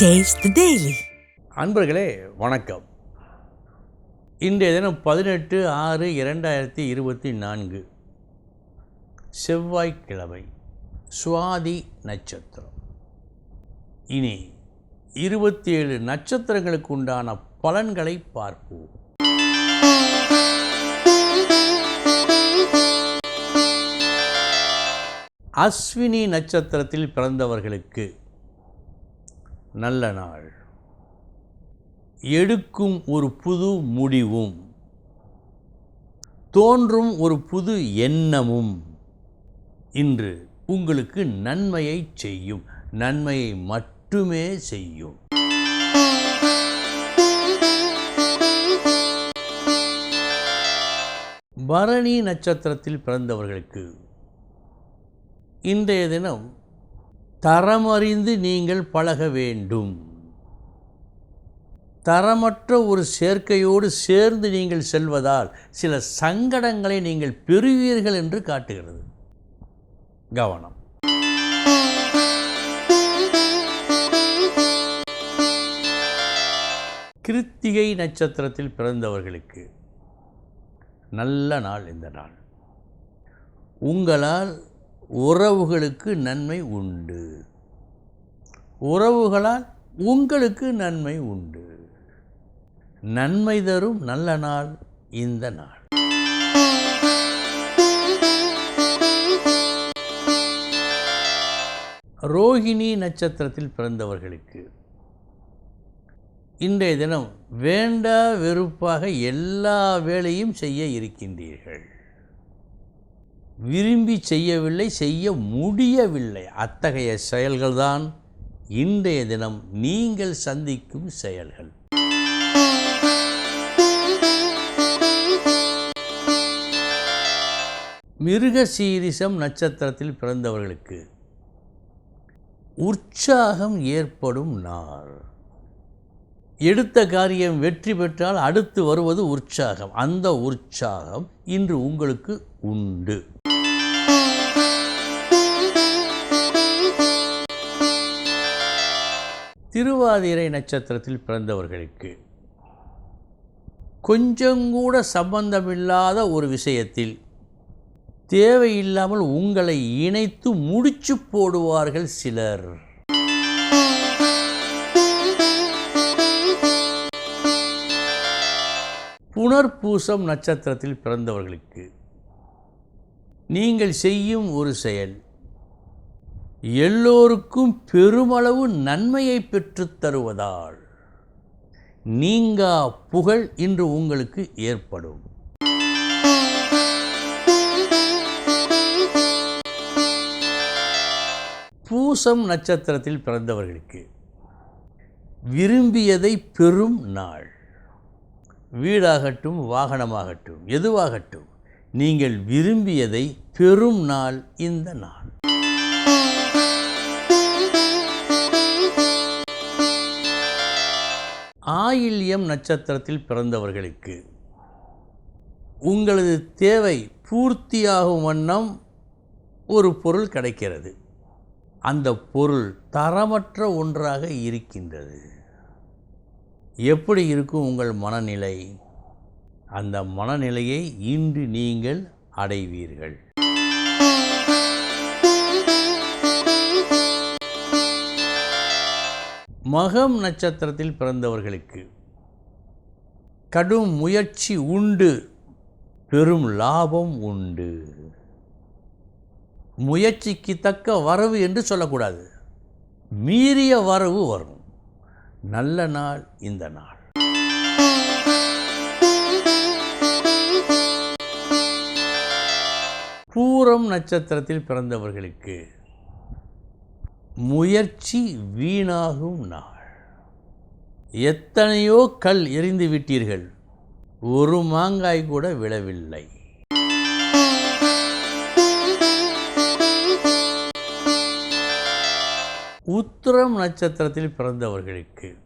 Taste அன்பர்களே வணக்கம். இன்றைய தினம் பதினெட்டு ஆறு இரண்டாயிரத்தி இருபத்தி நான்கு. செவ்வாய்க்கிழமை சுவாதி நட்சத்திரம். இனி இருபத்தி ஏழு நட்சத்திரங்களுக்கு உண்டான பலன்களை பார்ப்போம். அஸ்வினி நட்சத்திரத்தில் பிறந்தவர்களுக்கு நல்ல நாள். எடுக்கும் ஒரு புது முடிவும். தோன்றும் ஒரு புது எண்ணமும். இன்று உங்களுக்கு நன்மையை செய்யும். நன்மையை மட்டுமே செய்யும். பரணி நட்சத்திரத்தில் பிறந்தவர்களுக்கு இன்றைய தினம் தரமறிந்து நீங்கள் பழக வேண்டும். தரமற்ற ஒரு சேர்க்கையோடு சேர்ந்து நீங்கள் செல்வதால் சில சங்கடங்களை நீங்கள் பெறுவீர்கள் என்று காட்டுகிறது. கவனம். கிருத்திகை நட்சத்திரத்தில் பிறந்தவர்களுக்கு நல்ல நாள் இந்த நாள். உங்களால் உறவுகளுக்கு நன்மை உண்டு. உறவுகளால் உங்களுக்கு நன்மை உண்டு. நன்மை தரும் நல்ல நாள் இந்த நாள். ரோஹிணி நட்சத்திரத்தில் பிறந்தவர்களுக்கு இன்றைய தினம் வேண்டா வெறுப்பாக எல்லா வேலையும் செய்ய இருக்கின்றீர்கள். விரும்பி செய்யவில்லை செய்ய முடியவில்லை. அத்தகைய செயல்கள்தான் இன்றைய தினம் நீங்கள் சந்திக்கும் செயல்கள். மிருக சீரிசம் நட்சத்திரத்தில் பிறந்தவர்களுக்கு உற்சாகம் ஏற்படும் நாள். எடுத்த காரியம் வெற்றி பெற்றால் அடுத்து வருவது உற்சாகம். அந்த உற்சாகம் இன்று உங்களுக்கு உண்டு. திருவாதிரை நட்சத்திரத்தில் பிறந்தவர்களுக்கு கொஞ்சங்கூட சம்பந்தமில்லாத ஒரு விஷயத்தில் தேவையில்லாமல் உங்களை இணைத்து முடிச்சு போடுவார்கள் சிலர். புனர்பூசம் நட்சத்திரத்தில் பிறந்தவர்களுக்கு நீங்கள் செய்யும் ஒரு செயல் எல்லோருக்கும் பெருமளவு நன்மையை பெற்றுத் தருவதால் நீங்கா புகழ் இன்று உங்களுக்கு ஏற்படும். பூசம் நட்சத்திரத்தில் பிறந்தவர்களுக்கு விரும்பியதை பெறும் நாள். வீடாகட்டும் வாகனமாகட்டும் எதுவாகட்டும் நீங்கள் விரும்பியதை பெறும் நாள் இந்த நாள். ஆயில்யம் நட்சத்திரத்தில் பிறந்தவர்களுக்கு உங்களது தேவை பூர்த்தியாகும் வண்ணம் ஒரு பொருள் கிடைக்கிறது. அந்த பொருள் தரமற்ற ஒன்றாக இருக்கின்றது. எப்படி இருக்கும் உங்கள் மனநிலை? அந்த மனநிலையை இன்று நீங்கள் அடைவீர்கள். மகம் நட்சத்திரத்தில் பிறந்தவர்களுக்கு கடும் முயற்சி உண்டு பெரும் லாபம் உண்டு. முயற்சிக்கு தக்க வரவு என்று சொல்லக்கூடாது. மீறிய வரவு வரும். நல்ல நாள் இந்த நாள். பூரம் நட்சத்திரத்தில் பிறந்தவர்களுக்கு முயற்சி வீணாகும் நாள். எத்தனையோ கல் எரிந்து விட்டீர்கள். ஒரு மாங்காய் கூட விழவில்லை. உத்திரம் நட்சத்திரத்தில் பிறந்தவர்களுக்கு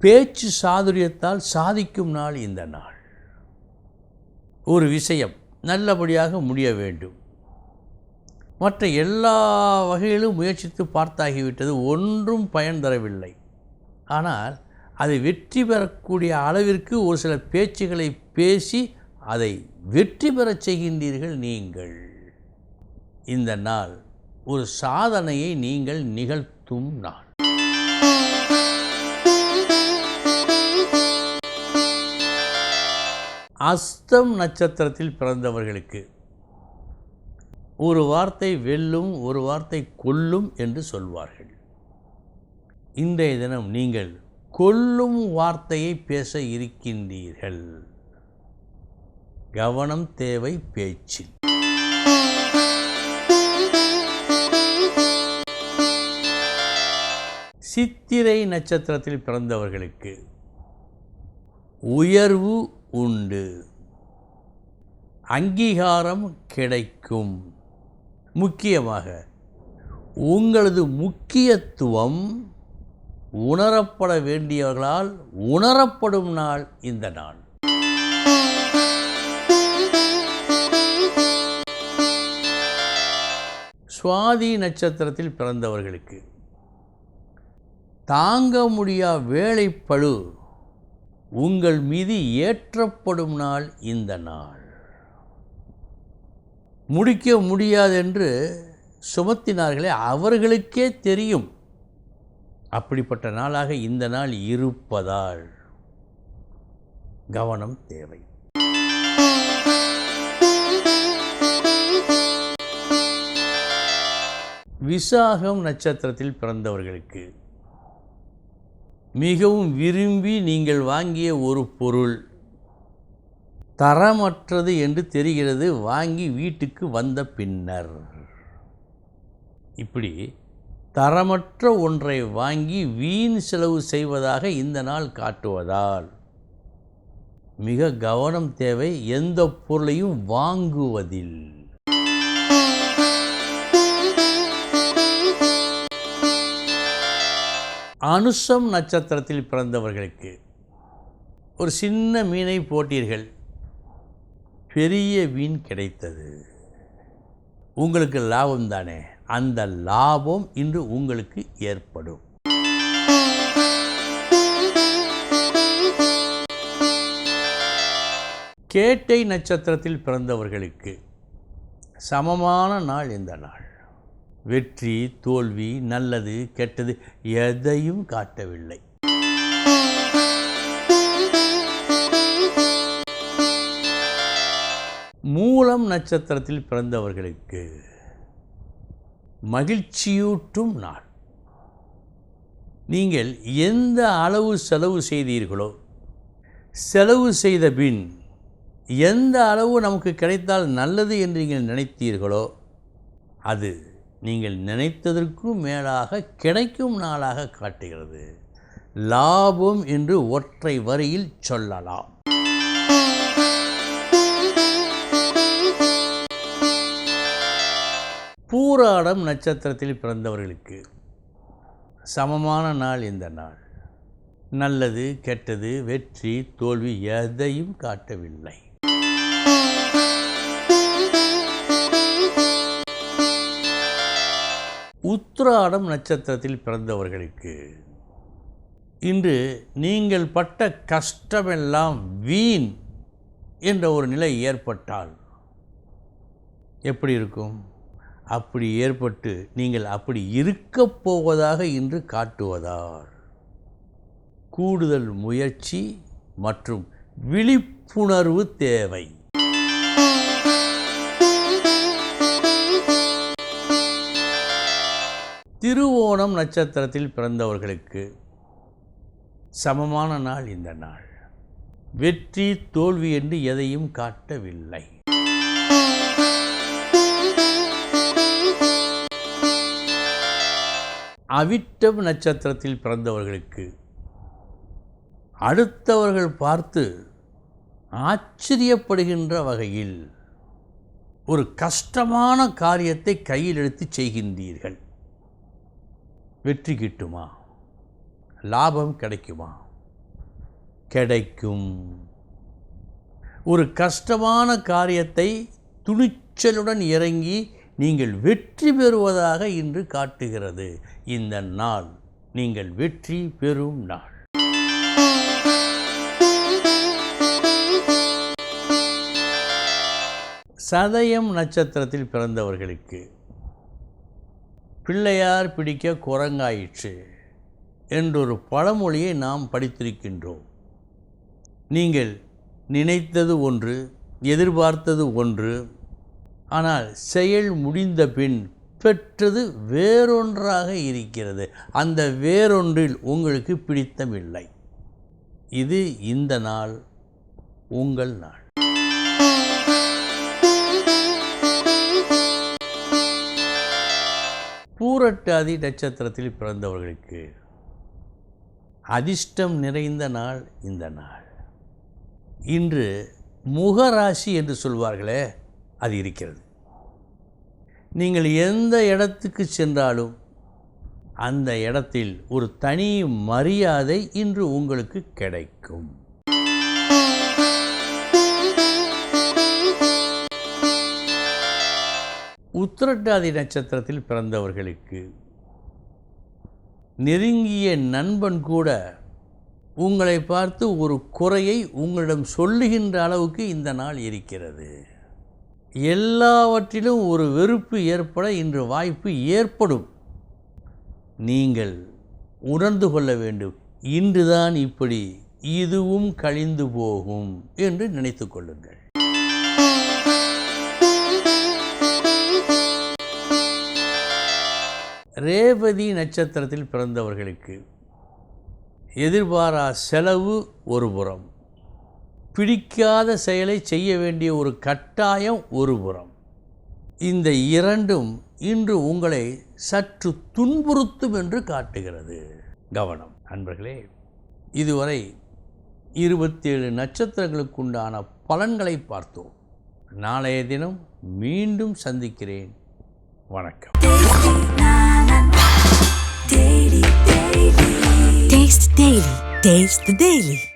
பேச்சு சாதுரியத்தால் சாதிக்கும் நாள் இந்த நாள். ஒரு விஷயம் நல்லபடியாக முடிய வேண்டும். மற்ற எல்லா வகையிலும் முயற்சித்து பார்த்தாகிவிட்டது ஒன்றும் பயன் தரவில்லை. ஆனால் அதை வெற்றி பெறக்கூடிய அளவிற்கு ஒரு சில பேச்சுகளை பேசி அதை வெற்றி பெறச் செய்கின்றீர்கள் நீங்கள். இந்த நாள் ஒரு சாதனையை நீங்கள் நிகழ்த்தும் நாள். அஸ்தம் நட்சத்திரத்தில் பிறந்தவர்களுக்கு ஒரு வார்த்தை வெல்லும் ஒரு வார்த்தை கொல்லும் என்று சொல்வார்கள். இன்றைய தினம் நீங்கள் கொல்லும் வார்த்தையை பேச இருக்கின்றீர்கள். கவனம் தேவை பேச்சில். சித்திரை நட்சத்திரத்தில் பிறந்தவர்களுக்கு உயர்வு உண்டு. அங்கீகாரம் கிடைக்கும். முக்கியமாக உங்களது முக்கியத்துவம் உணரப்பட வேண்டியவர்களால் உணரப்படும் நாள் இந்த நாள். சுவாதி நட்சத்திரத்தில் பிறந்தவர்களுக்கு தாங்க முடியா வேலைப்பழு உங்கள் மீது ஏற்றப்படும் நாள் இந்த நாள். முடிக்க முடியாதென்று சுமத்தினார்களே அவர்களுக்கே தெரியும். அப்படிப்பட்ட நாளாக இந்த நாள் இருப்பதால் கவனம் தேவை. விசாகம் நட்சத்திரத்தில் பிறந்தவர்களுக்கு மிகவும் விரும்பி நீங்கள் வாங்கிய ஒரு பொருள் தரமற்றது என்று தெரிகிறது வாங்கி வீட்டுக்கு வந்த பின்னர். இப்படி தரமற்ற ஒன்றை வாங்கி வீண் செலவு செய்வதாக இந்த நாள் காட்டுவதால் மிக கவனம் தேவை எந்த பொருளையும் வாங்குவதில். அனுஷம் நட்சத்திரத்தில் பிறந்தவர்களுக்கு ஒரு சின்ன மீனை போட்டீர்கள். பெரிய வீண் கிடைத்தது. உங்களுக்கு லாபம் தானே? அந்த லாபம் இன்று உங்களுக்கு ஏற்படும். கேட்டை நட்சத்திரத்தில் பிறந்தவர்களுக்கு சமமான நாள் இந்த நாள். வெற்றி தோல்வி நல்லது கெட்டது எதையும் காட்டவில்லை. மூலம் நட்சத்திரத்தில் பிறந்தவர்களுக்கு மகிழ்ச்சியூட்டும் நாள். நீங்கள் எந்த அளவு செலவு செய்தீர்களோ செலவு செய்த பின் எந்த அளவு நமக்கு கிடைத்தால் நல்லது என்று நீங்கள் நினைத்தீர்களோ அது நீங்கள் நினைத்ததற்கும் மேலாக கிடைக்கும் நாளாக காட்டுகிறது. லாபம் என்று ஒற்றை வரியில் சொல்லலாம். பூராடம் நட்சத்திரத்தில் பிறந்தவர்களுக்கு சமமான நாள் இந்த நாள்? நல்லது கெட்டது வெற்றி தோல்வி எதையும் காட்டவில்லை. உத்திராடம் நட்சத்திரத்தில் பிறந்தவர்களுக்கு இன்று நீங்கள் பட்ட கஷ்டமெல்லாம் வீண் என்ற ஒரு நிலை ஏற்பட்டால் எப்படி இருக்கும்? அப்படி ஏற்பட்டு நீங்கள் அப்படி இருக்கப் போவதாக இன்று காட்டுவதால் கூடுதல் முயற்சி மற்றும் விழிப்புணர்வு தேவை. திருவோணம் நட்சத்திரத்தில் பிறந்தவர்களுக்கு சமமான நாள் இந்த நாள். வெற்றி தோல்வி என்று எதையும் காட்டவில்லை. அவிட்டம் நட்சத்திரத்தில் பிறந்தவர்களுக்கு அடுத்தவர்கள் பார்த்து ஆச்சரியப்படுகின்ற வகையில் ஒரு கஷ்டமான காரியத்தை கையில் எடுத்து செய்கின்றீர்கள். வெற்றி கிட்டுமா? லாபம் கிடைக்குமா? கிடைக்கும். ஒரு கஷ்டமான காரியத்தை துணிச்சலுடன் இறங்கி நீங்கள் வெற்றி பெறுவதாக இன்று காட்டுகிறது. இந்த நாள் நீங்கள் வெற்றி பெறும் நாள். சதயம் நட்சத்திரத்தில் பிறந்தவர்களுக்கு பிள்ளையார் பிடிக்க குரங்காயிற்று என்றொரு பழமொழியை நாம் படித்திருக்கின்றோம். நீங்கள் நினைத்தது ஒன்று எதிர்பார்த்தது ஒன்று ஆனால் செயல் முடிந்த பின் பெற்றது வேறொன்றாக இருக்கிறது. அந்த வேறொன்றில் உங்களுக்கு பிடித்தமில்லை. இது இந்த நாள் உங்கள் நாள். பூரட்டாதி நட்சத்திரத்தில் பிறந்தவர்களுக்கு அதிர்ஷ்டம் நிறைந்த நாள் இந்த நாள். இன்று முகராசி என்று சொல்வார்களே அது இருக்கிறது. நீங்கள் எந்த இடத்துக்கு சென்றாலும் அந்த இடத்தில் ஒரு தனி மரியாதை இன்று உங்களுக்கு கிடைக்கும். உத்திரட்டாதி நட்சத்திரத்தில் பிறந்தவர்களுக்கு நெருங்கிய நண்பன் கூட உங்களை பார்த்து ஒரு குறையை உங்களிடம் சொல்லுகின்ற அளவுக்கு இந்த நாள் இருக்கிறது. எல்லாவற்றிலும் ஒரு வெறுப்பு ஏற்பட இன்று வாய்ப்பு ஏற்படும். நீங்கள் உணர்ந்து கொள்ள வேண்டும் இன்றுதான் இப்படி இதுவும் கழிந்து போகும் என்று நினைத்து கொள்ளுங்கள். ரேவதி நட்சத்திரத்தில் பிறந்தவர்களுக்கு எதிர்பாரா செலவு ஒரு புறம். பிடிக்காத செயலை செய்ய வேண்டிய ஒரு கட்டாயம் ஒரு புறம். இந்த இரண்டும் இன்று உங்களை சற்று துன்புறுத்தும் என்று காட்டுகிறது. கவனம். நண்பர்களே இதுவரை இருபத்தேழு நட்சத்திரங்களுக்குண்டான பலன்களை பார்த்தோம். நாளைய தினம் மீண்டும் சந்திக்கிறேன். வணக்கம். Taste Daily. Taste the Daily.